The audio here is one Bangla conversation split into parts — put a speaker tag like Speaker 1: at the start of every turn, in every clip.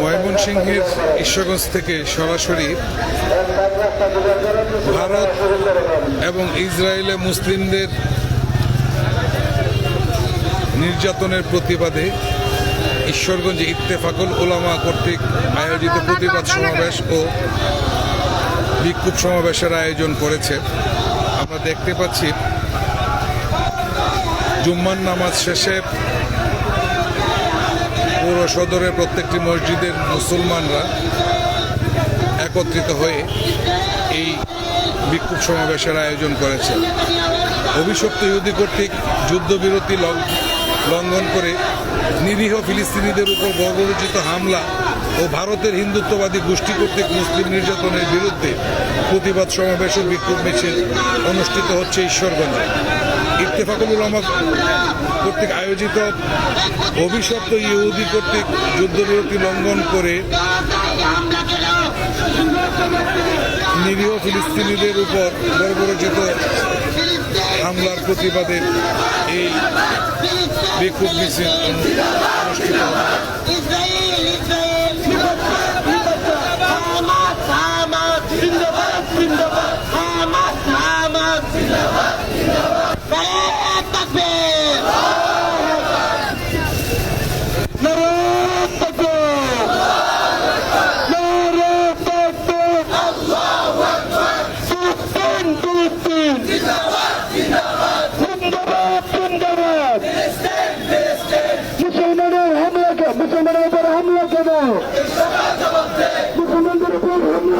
Speaker 1: ময়মনসিংহের ঈশ্বরগঞ্জ থেকে সরাসরি ভারত এবং ইসরায়েলে মুসলিমদের নির্যাতনের প্রতিবাদে ঈশ্বরগঞ্জে ইত্তেফাকুল ওলামা কর্তৃক আয়োজিত প্রতিবাদ সমাবেশ ও বিক্ষোভ সমাবেশের আয়োজন করেছে। আমরা দেখতে পাচ্ছি জুম্মান নামাজ শেষে পৌর সদরের প্রত্যেকটি মসজিদের মুসলমানরা একত্রিত হয়ে এই বিক্ষোভ সমাবেশের আয়োজন করেছে। অভিশপ্ত ইহুদি কর্তৃক যুদ্ধবিরতি লঙ্ঘন করে নিরীহ ফিলিস্তিনিদের উপর বর্বরচিত হামলা ও ভারতের হিন্দুত্ববাদী গোষ্ঠী কর্তৃক মুসলিম নির্যাতনের বিরুদ্ধে প্রতিবাদ সমাবেশ ও বিক্ষোভ মিছিল অনুষ্ঠিত হচ্ছে ঈশ্বরগঞ্জে। ইত্তেফাকুল উলামা কর্তৃক আয়োজিত অভিশপ্ত ইহুদি কর্তৃক যুদ্ধবিরতি লঙ্ঘন করে নিরীহ ফিলিস্তিনিদের উপর বর্বরচিত হামলার প্রতিবাদে এই বিক্ষোভ মিছিল অনুষ্ঠিত
Speaker 2: জিন্দাবাদ হামাস হামাস জিন্দাবাদ জিন্দাবাদ নারে তাকবীর নারে তাকবীর নারে তাকবীর আল্লাহু আকবার ফিলিস্তিন ফিলিস্তিন জিন্দাবাদ জিন্দাবাদ জিন্দাবাদ জিন্দাবাদ মুসলমানের হামলাকে, মুসলমানের উপর হামলা কেন? মুসলমানদের উপর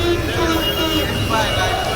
Speaker 2: Vâng Bye, guys.